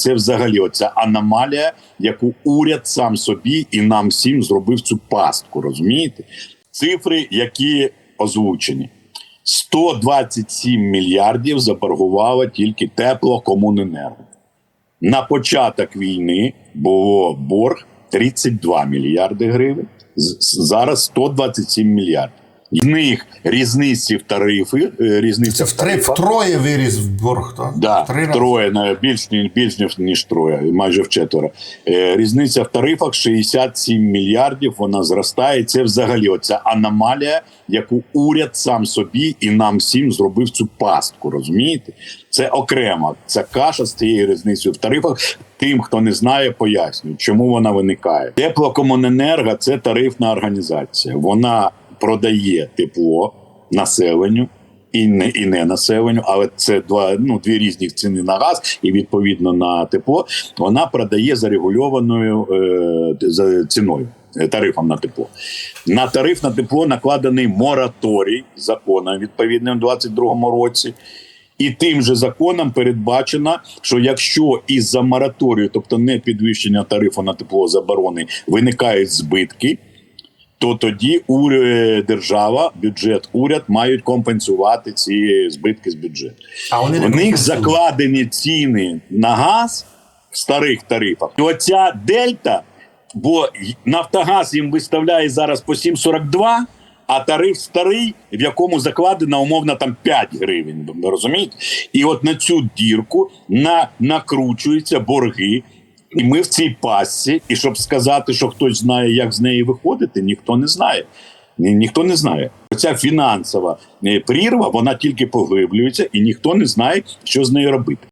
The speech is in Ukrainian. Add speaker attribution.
Speaker 1: Це взагалі оця аномалія, яку уряд сам собі і нам всім зробив цю пастку. Розумієте? Цифри, які озвучені: 127 мільярдів заборгувало тільки теплокомуненерго. На початок війни було борг 32 мільярди гривень. Зараз 127 мільярдів. З них різниці в тарифи, е, різниця
Speaker 2: Це
Speaker 1: в тарифах.
Speaker 2: втроє виріс борг, так?
Speaker 1: Да,
Speaker 2: Втри рази.
Speaker 1: троє на більш більш ніж, ніж троє, майже в четверо. Е, різниця в тарифах 67 мільярдів. Вона зростає. Це взагалі оця аномалія, яку уряд сам собі і нам всім зробив цю пастку. Розумієте? Це окремо. Ця каша з цією різницею в тарифах. Тим, хто не знає, пояснюю, чому вона виникає. Теплокомуненерго це тарифна організація. Вона продає тепло населенню і не і не населенню, але це два ну дві різні ціни на газ і відповідно на тепло. Вона продає за регульованою е, за ціною. е, Тарифом на тепло на тариф на тепло накладений мораторій законом відповідним у 22-му році, і тим же законом передбачено, що якщо із-за мораторію, тобто не підвищення тарифу на тепло заборони, виникають збитки, то тоді уряд, держава, бюджет, уряд мають компенсувати ці збитки з бюджету.
Speaker 2: А вони
Speaker 1: У них закладені ціни на газ в старих тарифах. І оця дельта, бо Нафтогаз їм виставляє зараз по 7,42, а тариф старий, в якому закладено умовно там 5 гривень. Розумієте? І от на цю дірку на, накручуються борги. І ми в цій пасці, і щоб сказати, що хтось знає, як з неї виходити, ніхто не знає. Ні, ніхто не знає. Ця фінансова е, прірва вона тільки поглиблюється, і ніхто не знає, що з нею робити.